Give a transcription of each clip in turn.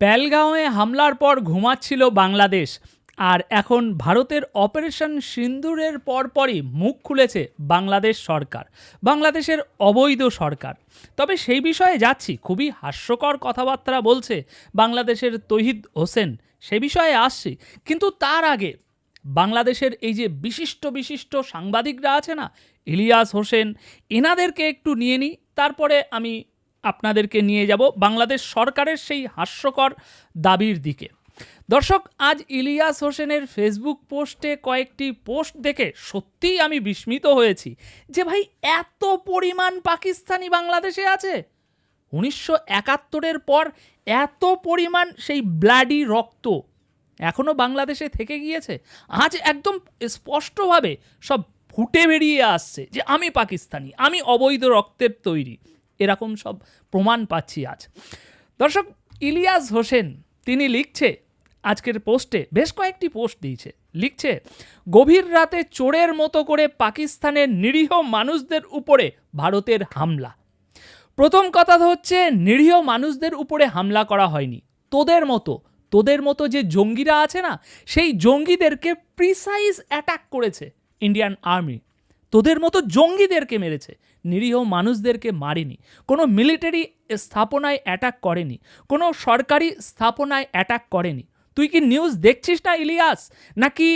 প্যালগাঁওয়ে হামলার পর ঘুমাচ্ছিল বাংলাদেশ, আর এখন ভারতের অপারেশন সিন্দুরের পরপরই মুখ খুলেছে বাংলাদেশ সরকার, বাংলাদেশের অবৈধ সরকার। তবে সেই বিষয়ে যাচ্ছি, খুবই হাস্যকর কথাবার্তা বলছে বাংলাদেশের তহিদ হোসেন, সে বিষয়ে আসছি। কিন্তু তার আগে, বাংলাদেশের এই যে বিশিষ্ট বিশিষ্ট সাংবাদিকরা আছে না, ইলিয়াস হোসেন, এনাদেরকে একটু নিয়ে নিই, তারপরে আমি আপনাদেরকে নিয়ে যাব বাংলাদেশ সরকারের সেই হাস্যকর দাবির দিকে। দর্শক, আজ ইলিয়াস হোসেনের ফেসবুক পোস্টে কয়েকটি পোস্ট দেখে সত্যিই আমি বিস্মিত হয়েছি যে ভাই এত পরিমাণ পাকিস্তানি বাংলাদেশে আছে। উনিশশো একাত্তরের পর এত পরিমাণ সেই ব্লাডি রক্ত এখনও বাংলাদেশে থেকে গিয়েছে। আজ একদম স্পষ্টভাবে সব ফুটে বেরিয়ে আসছে যে আমি পাকিস্তানি, আমি অবৈধ রক্তের তৈরি। এরকম সব প্রমাণ পাচ্ছি আজ। দর্শক, ইলিয়াস হোসেন, তিনি লিখছে, আজকের পোস্টে বেশ কয়েকটি পোস্ট দিয়েছে। লিখছে, গভীর রাতে চোরের মতো করে পাকিস্তানের নিরীহ মানুষদের উপরে ভারতের হামলা। প্রথম কথা হচ্ছে, নিরীহ মানুষদের উপরে হামলা করা হয়নি। তোদের মতো তোদের মতো যে জঙ্গিরা আছে না, সেই জঙ্গিদেরকে প্রিসাইজ অ্যাটাক করেছে ইন্ডিয়ান আর্মি তোদের মতো জঙ্গিদেরকে মেরেছে। নিরীহ মানুষদেরকে মারেনি, কোনো মিলিটারি স্থাপনায় অ্যাটাক করেনি, কোনো সরকারি স্থাপনায় অ্যাটাক করেনি। তুই কি নিউজ দেখছিস না, ইলিয়াস? নাকি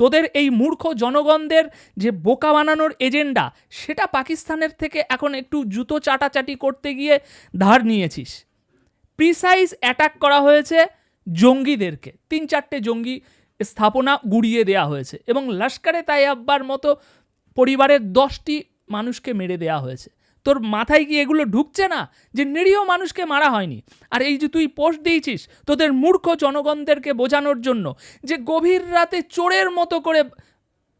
তোদের এই মূর্খ জনগণদের যে বোকা বানানোর এজেন্ডা সেটা পাকিস্তানের থেকে এখন একটু জুতো চাটাচাটি করতে গিয়ে ধার নিয়েছিস? প্রিসাইজ অ্যাটাক করা হয়েছে জঙ্গিদেরকে। তিন চারটে জঙ্গি স্থাপনা গুড়িয়ে দেওয়া হয়েছে এবং লস্করে তাইয়াব্বার মতো পরিবারের দশটি মানুষকে মেরে দেওয়া হয়েছে। তোর মাথায় কি এগুলো ঢুকছে না যে নিরীহ মানুষকে মারা হয়নি? আর এই যে তুই পোস্ট দিয়েছিস তোদের মূর্খ জনগণদেরকে বোঝানোর জন্য যে গভীর রাতে চোরের মতো করে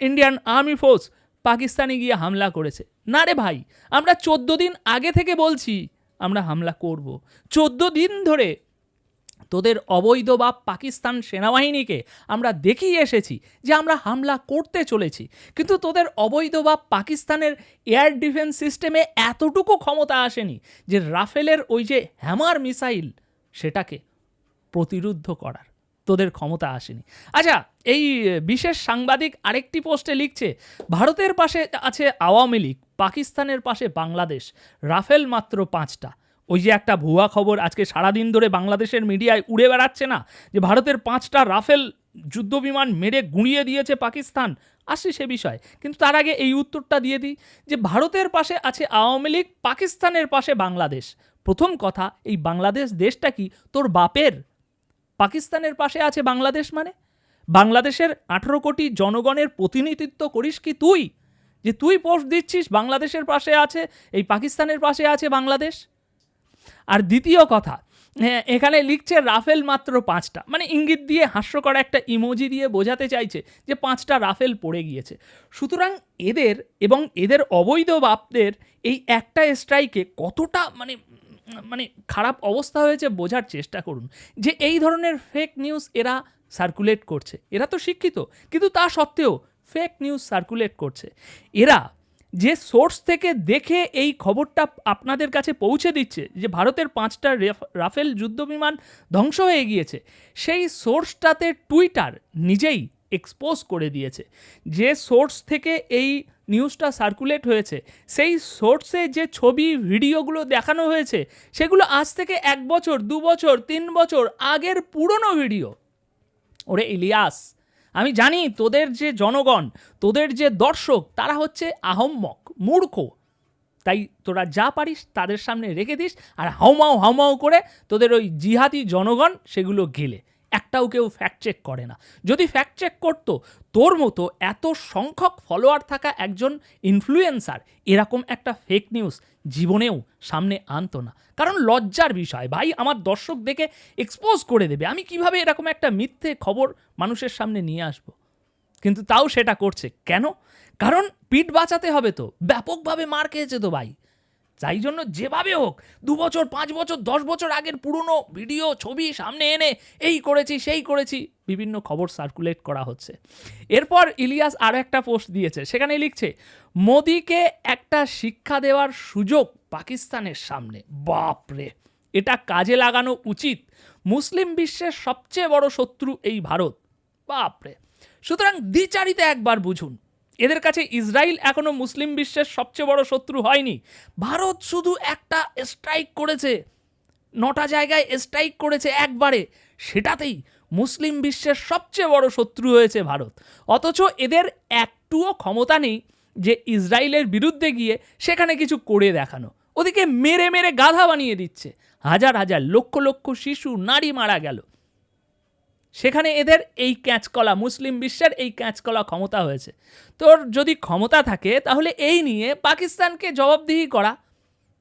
ইন্ডিয়ান আর্মি ফোর্স পাকিস্তানে গিয়ে হামলা করেছে। না রে ভাই, আমরা চোদ্দ দিন আগে থেকে বলছি আমরা হামলা করব। চোদ্দ দিন ধরে তোদের অবৈধ বাপ পাকিস্তান সেনাবাহিনীকে আমরা দেখিয়ে এসেছি যে আমরা হামলা করতে চলেছি। কিন্তু তোদের অবৈধ বাপ পাকিস্তানের এয়ার ডিফেন্স সিস্টেমে এতটুকু ক্ষমতা আসেনি যে রাফেলের ওই যে হ্যামার মিসাইল সেটাকে প্রতিরুদ্ধ করার। তোদের ক্ষমতা আসেনি। আচ্ছা এই বিশেষ সাংবাদিক আরেকটি পোস্টে লিখছে, ভারতের পাশে আছে আওয়ামী লীগ, পাকিস্তানের পাশে বাংলাদেশ, রাফেল মাত্র পাঁচটা। ওই যে একটা ভুয়া খবর, আজকে সারাদিন ধরে বাংলাদেশের মিডিয়ায় উড়ে বেড়াচ্ছে না যে ভারতের পাঁচটা রাফেল যুদ্ধবিমান মেরে গুঁড়িয়ে দিয়েছে পাকিস্তান। আসি সে বিষয়। কিন্তু তার আগে এই উত্তরটা দিয়ে দিই যে ভারতের পাশে আছে আওয়ামী লীগ, পাকিস্তানের পাশে বাংলাদেশ। প্রথম কথা, এই বাংলাদেশ দেশটা কি তোর বাপের? পাকিস্তানের পাশে আছে বাংলাদেশ মানে? বাংলাদেশের আঠেরো কোটি জনগণের প্রতিনিধিত্ব করিস কি তুই? যে তুই পোস্ট দিচ্ছিস বাংলাদেশের পাশে আছে, এই পাকিস্তানের পাশে আছে বাংলাদেশ? আর দ্বিতীয় কথা হ্যাঁ এখানে লিখছে রাফেল মাত্র পাঁচটা। মানে ইঙ্গিত দিয়ে হাস্যকর একটা ইমোজি দিয়ে বোঝাতে চাইছে যে পাঁচটা রাফেল পড়ে গিয়েছে। সুতরাং এদের এবং এদের অবৈধ বাপদের এই একটা স্ট্রাইকে কতটা মানে মানে খারাপ অবস্থা হয়েছে বোঝার চেষ্টা করুন। যে এই ধরনের ফেক নিউজ এরা সার্কুলেট করছে। এরা তো শিক্ষিত, কিন্তু তা সত্ত্বেও ফেক নিউজ সার্কুলেট করছে। এরা যে সোর্স থেকে দেখে এই খবরটা আপনাদের কাছে পৌঁছে দিচ্ছে যে ভারতের পাঁচটা রেফ- রাফেল যুদ্ধবিমান ধ্বংস হয়ে গিয়েছে, সেই সোর্সটাতে টুইটার নিজেই এক্সপোজ করে দিয়েছে। যে সোর্স থেকে এই নিউজটা সার্কুলেট হয়েছে, সেই সোর্সে যে ছবি, ভিডিওগুলো দেখানো হয়েছে, সেগুলো আজ থেকে এক বছর, দু বছর, তিন বছর আগের পুরনো ভিডিও। ওরে ইলিয়াস! আমি জানি তোদের যে জনগণ, তোদের যে দর্শক, তারা হচ্ছে আহম্মক, মূর্খ। তাই তোরা যা পারিস তাদের সামনে রেখে দিস আর হাউমাউ হাউমাউ করে তোদের ওই জিহাদি জনগণ সেগুলো গেলে। একটাও কেউ ফ্যাক্ট চেক করে না। যদি ফ্যাক্ট চেক করতো, তোর মতো এত সংখ্যক ফলোয়ার থাকা একজন ইনফ্লুয়েন্সার এরকম একটা ফেক নিউজ জীবনেও সামনে আনতো না। কারণ লজ্জার বিষয়, ভাই, আমার দর্শক দেখে এক্সপোজ করে দেবে। আমি কীভাবে এরকম একটা মিথ্যে খবর মানুষের সামনে নিয়ে আসব? কিন্তু তাও সেটা করছে। কেন? কারণ পিঠ বাঁচাতে হবে তো। ব্যাপকভাবে মার খেয়েছে তো ভাই। তাই জন্য যেভাবে হোক, দু বছর, পাঁচ বছর, দশ বছর আগের পুরনো ভিডিও, ছবি সামনে এনে এই করেছি, সেই করেছি, বিভিন্ন খবর সার্কুলেট করা হচ্ছে। এরপর ইলিয়াস আরও একটা পোস্ট দিয়েছে, সেখানে লিখছে, মোদিকে একটা শিক্ষা দেওয়ার সুযোগ পাকিস্তানের সামনে। বাপরে! এটা কাজে লাগানো উচিত। মুসলিম বিশ্বের সবচেয়ে বড় শত্রু এই ভারত। বাপরে! সুতরাং দ্বিচারিতে একবার বুঝুন এদের কাছে ইসরায়েল এখনও মুসলিম বিশ্বের সবচেয়ে বড় শত্রু হয়নি। ভারত শুধু একটা স্ট্রাইক করেছে, নটা জায়গায় স্ট্রাইক করেছে একবারে। সেটাতেই মুসলিম বিশ্বের সবচেয়ে বড় শত্রু হয়েছে ভারত। অথচ এদের একটুও ক্ষমতা নেই যে ইসরায়েলের বিরুদ্ধে গিয়ে সেখানে কিছু করে দেখানো। ওদিকে মেরে মেরে গাধা বানিয়ে দিচ্ছে। হাজার হাজার লক্ষ লক্ষ শিশু, নারী মারা গেল। সেখানে এদের এই ক্যাঁচকলা, মুসলিম বিশ্বের এই ক্যাঁচকলা ক্ষমতা হয়েছে। তোর যদি ক্ষমতা থাকে, তাহলে এই নিয়ে পাকিস্তানকে জবাবদিহি করা।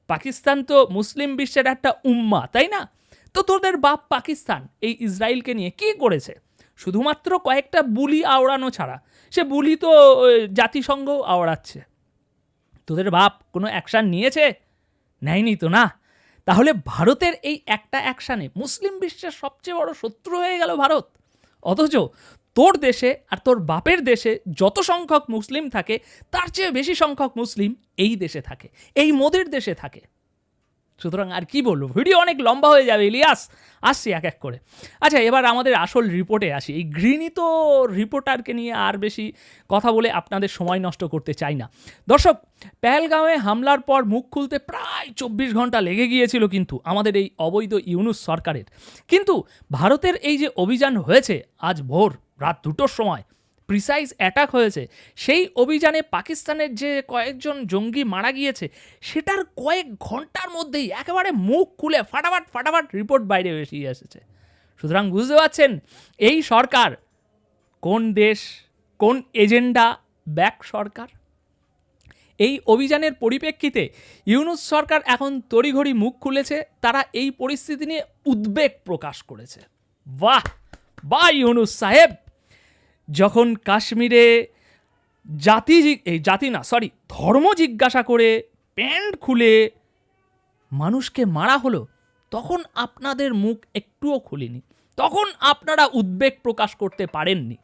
পাকিস্তান তো মুসলিম বিশ্বের একটা উম্মা, তাই না? তো তোদের বাপ পাকিস্তান, এই ইসরায়েলকে নিয়ে কি করেছে? শুধুমাত্র কয়েকটা বুলি আওড়ানো ছাড়া। সে বুলি তো জাতিসংঘ আওড়াচ্ছে। তোদের বাপ কোনো অ্যাকশান নিয়েছে? নেয়নি তো না? তাহলে ভারতের এই একটা অ্যাকশানে মুসলিম বিশ্বের সবচেয়ে বড় শত্রু হয়ে গেল ভারত। অথচ তোর দেশে আর তোর বাপের দেশে যত সংখ্যক মুসলিম থাকে, তার চেয়ে বেশি সংখ্যক মুসলিম এই দেশে থাকে, এই মোদের দেশে থাকে। সুতরাং আর কি বলব? ভিডিও অনেক লম্বা হয়ে যাবে, ইলিয়াস। আসছি এক এক করে। আচ্ছা এবার আমাদের আসল রিপোর্টে আসি। এই ঘৃণিত রিপোর্টারকে নিয়ে আর বেশি কথা বলে আপনাদের সময় নষ্ট করতে চাই না। দর্শক, পেহেলগাঁওয়ে হামলার পর মুখ খুলতে প্রায় চব্বিশ ঘণ্টা লেগে গিয়েছিল কিন্তু আমাদের এই অবৈধ ইউনুস সরকারের। কিন্তু ভারতের এই যে অভিযান হয়েছে, আজ ভোর রাত দুটোর সময় প্রিসাইজ অ্যাটাক হয়েছে, সেই অভিযানে পাকিস্তানের যে কয়েকজন জঙ্গি মারা গিয়েছে, সেটার কয়েক ঘণ্টার মধ্যেই একেবারে মুখ খুলে ফাটাফাট ফাটাফাট রিপোর্ট বাইরে বেরিয়ে এসেছে। সুতরাং বুঝতে পারছেন, এই সরকার কোন দেশ, কোন এজেন্ডা, ব্যাক সরকার? এই অভিযানের পরিপ্রেক্ষিতে ইউনুস সরকার এখন তড়িঘড়ি মুখ খুলেছে, তারা এই পরিস্থিতি নিয়ে উদ্বেগ প্রকাশ করেছে। বাহ! বাহ, ইউনুস সাহেব! যখন কাশ্মীরে জাতি এই জাতি না সরি ধর্ম জিজ্ঞাসা করে প্যান্ট খুলে মানুষকে মারা হলো, তখন আপনাদের মুখ একটুও খুলিনি। তখন আপনারা উদ্বেগ প্রকাশ করতে পারেননি।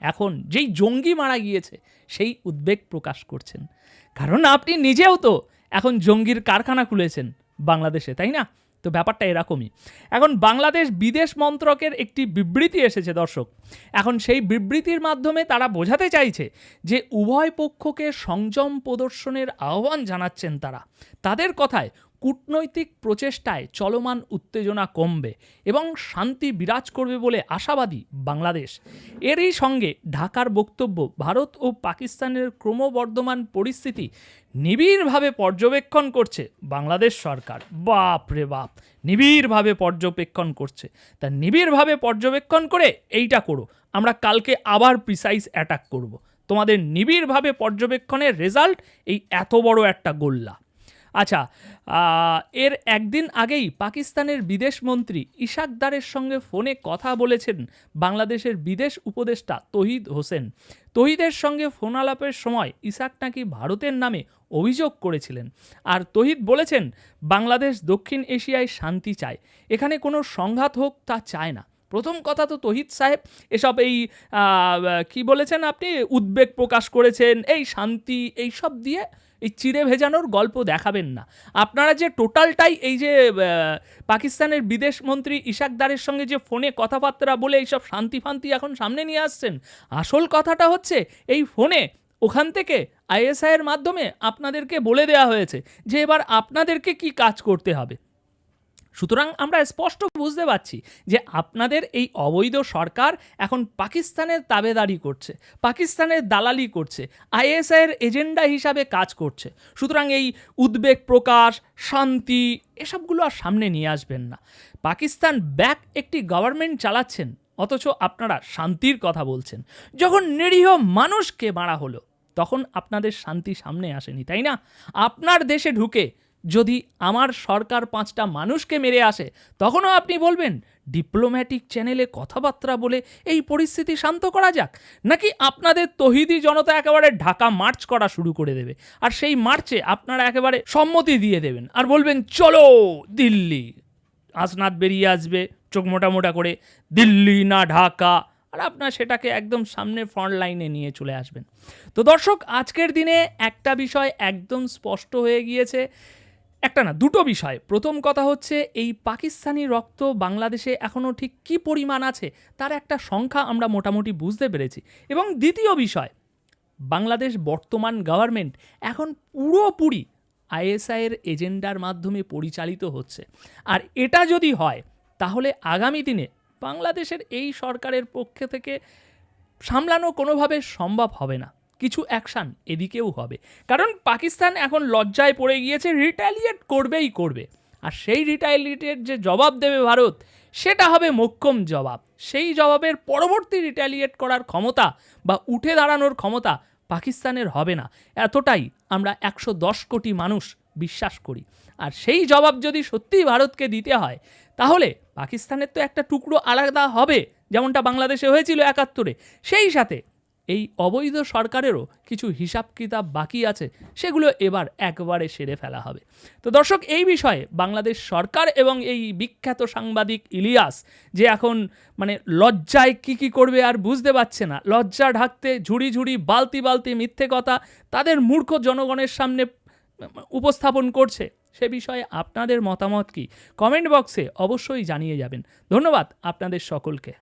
এখন যেই জঙ্গি মারা গিয়েছে, সেই উদ্বেগ প্রকাশ করছেন। কারণ আপনি নিজেও তো এখন জঙ্গির কারখানা খুলেছেন বাংলাদেশে, তাই না? তো ব্যাপারটা এরকমই। এখন বাংলাদেশ বিদেশ মন্ত্রকের একটি বিবৃতি এসেছে, দর্শক। এখন সেই বিবৃতির মাধ্যমে তারা বোঝাতে চাইছে যে উভয় পক্ষকে সংযম প্রদর্শনের আহ্বান জানাচ্ছেন তারা। তাদের কথায় কূটনৈতিক প্রচেষ্টায় চলমান উত্তেজনা কমবে এবং শান্তি বিরাজ করবে বলে আশাবাদী বাংলাদেশ। এরই সঙ্গে ঢাকার বক্তব্য, ভারত ও পাকিস্তানের ক্রমবর্ধমান পরিস্থিতি নিবিড়ভাবে পর্যবেক্ষণ করছে বাংলাদেশ সরকার। বাপ রে বাপ, নিবিড়ভাবে পর্যবেক্ষণ করছে। তা নিবিড়ভাবে পর্যবেক্ষণ করে এইটা করো, আমরা কালকে আবার প্রিসাইজ অ্যাটাক করব। তোমাদের নিবিড়ভাবে পর্যবেক্ষণের রেজাল্ট এই এত বড় একটা গোল্লা। আচ্ছা এর একদিন আগেই পাকিস্তানের বিদেশমন্ত্রী ইশাকদারের সঙ্গে ফোনে কথা বলেছেন বাংলাদেশের বিদেশ উপদেষ্টা তহিদ হোসেন। তহিদের সঙ্গে ফোন আলাপের সময় ইসাক নাকি ভারতের নামে অভিযোগ করেছিলেন। আর তহিদ বলেছেন, বাংলাদেশ দক্ষিণ এশিয়ায় শান্তি চায়। এখানে কোনো সংঘাত হোক তা চায় না। প্রথম কথা তো তহিদ সাহেব, এসব এই কি বলেছেন আপনি? উদ্বেগ প্রকাশ করেছেন, এই শান্তি এই সব দিয়ে এই চিড়ে ভেজানোর গল্প দেখাবেন না। আপনারা যে টোটালটাই এই যে পাকিস্তানের বিদেশ মন্ত্রী ইশাকদারের সঙ্গে যে ফোনে কথাবার্তা বলে এইসব শান্তি ফান্তি এখন সামনে নিয়ে আসছেন, আসল কথাটা হচ্ছে এই ফোনে ওখান থেকে আইএসআইয়ের মাধ্যমে আপনাদেরকে বলে দেওয়া হয়েছে যে এবার আপনাদেরকে কি কাজ করতে হবে। সুতরাং আমরা স্পষ্ট বুঝতে পারছি যে আপনাদের এই অবৈধ সরকার এখন পাকিস্তানের তাবেদারি করছে, পাকিস্তানের দালালি করছে, আইএসআইয়ের এজেন্ডা হিসাবে কাজ করছে। সুতরাং এই উদ্বেগ প্রকাশ, শান্তি এসবগুলো আর সামনে নিয়ে আসবেন না। পাকিস্তান ব্যাক একটি গভর্নমেন্ট চালাচ্ছেন, অথচ আপনারা শান্তির কথা বলছেন। যখন নিরীহ মানুষকে মারা হলো, তখন আপনাদের শান্তি সামনে আসেনি, তাই না? আপনার দেশে ঢুকে যদি আমার সরকার পাঁচটা মানুষকে মেরে আসে, তখনও আপনি বলবেন, ডিপ্লোম্যাটিক চ্যানেলে কথাবার্তা বলে এই পরিস্থিতি শান্ত করা যাক? নাকি আপনাদের তহিদি জনতা একেবারে ঢাকা মার্চ করা শুরু করে দেবে, আর সেই মার্চে আপনারা একেবারে সম্মতি দিয়ে দেবেন, আর বলবেন, চলো দিল্লি। আসনাথ বেরিয়ে আসবে, চোখ মোটা মোটা করে, দিল্লি না ঢাকা? আর আপনার সেটাকে একদম সামনে ফ্রন্ট লাইনে নিয়ে চলে আসবেন। তো দর্শক, আজকের দিনে একটা বিষয় একদম স্পষ্ট হয়ে গিয়েছে একটা না, দুটো বিষয়। প্রথম কথা হচ্ছে, এই পাকিস্তানি রক্ত বাংলাদেশে এখনও ঠিক কী পরিমাণ আছে, তার একটা সংখ্যা আমরা মোটামুটি বুঝতে পেরেছি। এবং দ্বিতীয় বিষয়, বাংলাদেশ বর্তমান গভর্নমেন্ট এখন পুরোপুরি আইএসআইয়ের এজেন্ডার মাধ্যমে পরিচালিত হচ্ছে। আর এটা যদি হয়, তাহলে আগামী দিনে বাংলাদেশের এই সরকারের পক্ষে থেকে সামলানো কোনোভাবে সম্ভব হবে না। কিছু অ্যাকশান এদিকেও হবে। কারণ পাকিস্তান এখন লজ্জায় পড়ে গিয়েছে রিটালিয়েট করবেই করবে। আর সেই রিটালিয়েটের যে জবাব দেবে ভারত, সেটা হবে মোক্ষম জবাব। সেই জবাবের পরবর্তী রিটালিয়েট করার ক্ষমতা বা উঠে দাঁড়ানোর ক্ষমতা পাকিস্তানের হবে না। এতটাই আমরা একশো দশ কোটি মানুষ বিশ্বাস করি। আর সেই জবাব যদি সত্যিই ভারতকে দিতে হয়, তাহলে পাকিস্তানের তো একটা টুকরো আলাদা হবে, যেমনটা বাংলাদেশে হয়েছিল একাত্তরে। সেই সাথে এই অবৈধ সরকারেরও কিছু হিসাব কিতাব বাকি আছে, সেগুলো এবার একবারে সেরে ফেলা হবে। তো দর্শক, এই বিষয়ে বাংলাদেশ সরকার এবং এই বিখ্যাত সাংবাদিক ইলিয়াস যে এখন মানে লজ্জায় কি কি করবে আর বুঝতে পারছে না, লজ্জা ঢাকতে ঝুড়ি ঝুড়ি বালতি বালতি মিথ্যে কথা তাদের মূর্খ জনগণের সামনে উপস্থাপন করছে, সে বিষয়ে আপনাদের মতামত কি? কমেন্ট বক্সে অবশ্যই জানিয়ে যাবেন। ধন্যবাদ আপনাদের সকলকে।